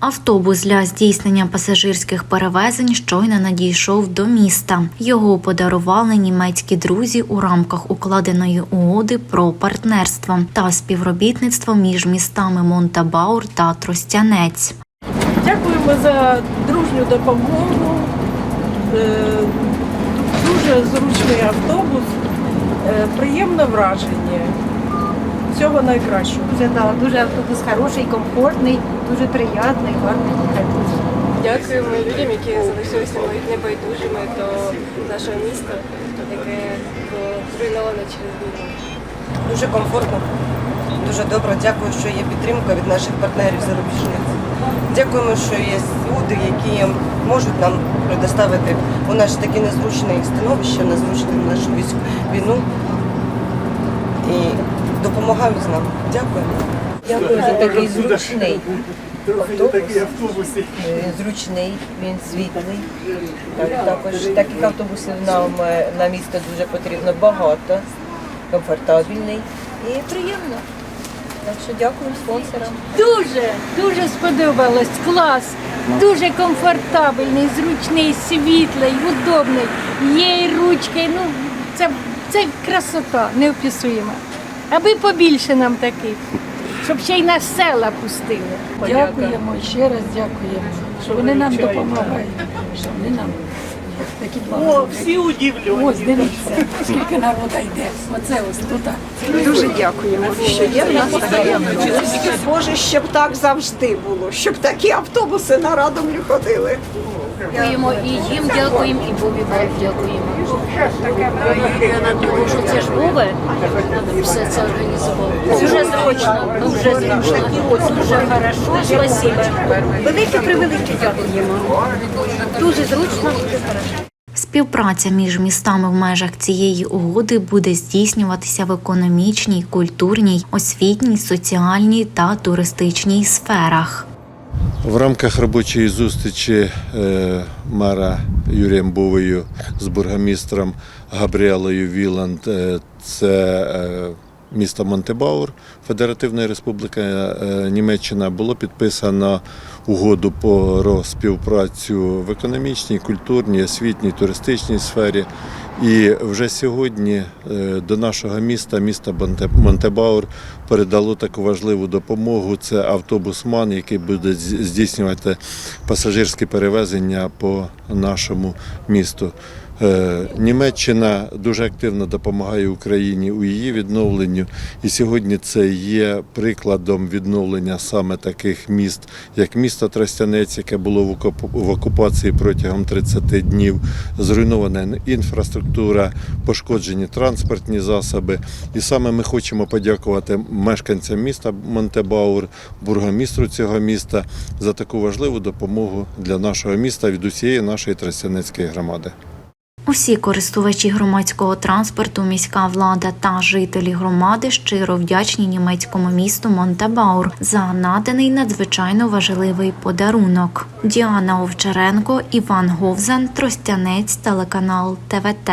Автобус для здійснення пасажирських перевезень щойно надійшов до міста. Його подарували німецькі друзі у рамках укладеної угоди про партнерство та співробітництво між містами Монтабаур та Тростянець. Дякуємо за дружню допомогу. Е, Дуже зручний автобус, Е, приємне враження. Всього найкращого. Дуже, да, дуже автобус хороший, комфортний, дуже приємний, гарний. автобус. Дякуємо людям, які залишилися небайдужими до нашого міста, яке було зруйноване через війну. Дуже комфортно, дуже добре. Дякую, що є підтримка від наших партнерів зарубіжних. Дякуємо, що є люди, які можуть нам предоставити у наше таке незручне становище, незручне нашу війну допомагають нам. Дякую. Дякую за такий зручний автобус. Е, Зручний, він світлий. Так, також таких автобусів нам е, на місто дуже потрібно багато, комфортабельний і приємно. Так що дякую спонсорам. Дуже, дуже сподобалось. Клас. Дуже комфортабельний, зручний, світлий, удобний. Є і ручки. Ну, це, це красота, неописуєма. Аби побільше нам таких, щоб ще й на села пустили. Дякуємо, ще раз дякуємо, що вони нам допомагають. Що вони нам такі О, всі удивлені. Ось дивіться, скільки народу йде. Оце ось тут. Дуже дякуємо, що є в нас автобуси. Боже, щоб так завжди було, щоб такі автобуси на Радомлю ходили. Дякуємо і їм дякуємо, і Бобі Боб дякуємо. Тому що це ж Вова все це організував. Дуже зручно, дуже зручно, дуже хорошо. Спасибо. Велике превелике дякуємо. Дуже зручно, дуже хорошо. Співпраця між містами в межах цієї угоди буде здійснюватися в економічній, культурній, освітній, соціальній та туристичній сферах. В рамках робочої зустрічі е, мера Юрієм Бовою з бургомістром Габріелою Віланд е, це місто Монтебаур, Федеративна Республіка е, Німеччина, було підписано угоду про співпрацю в економічній, культурній, освітній, туристичній сфері. І вже сьогодні е, до нашого міста, міста Монтебаур, передало таку важливу допомогу. Це автобус МАН, який буде здійснювати пасажирські перевезення по нашому місту. Е, Німеччина дуже активно допомагає Україні у її відновленню, і сьогодні це є прикладом відновлення саме таких міст, як місто Тростянець, яке було в окупації протягом 30 днів, зруйнована інфраструктура, пошкоджені транспортні засоби. І саме ми хочемо подякувати мешканцям міста Монтебаур, бургомістру цього міста за таку важливу допомогу для нашого міста від усієї нашої Тростянецької громади. Усі користувачі громадського транспорту, міська влада та жителі громади щиро вдячні німецькому місту Монтебаур за наданий надзвичайно важливий подарунок. Діана Овчаренко, Іван Говзан, Тростянець, телеканал ТВТ.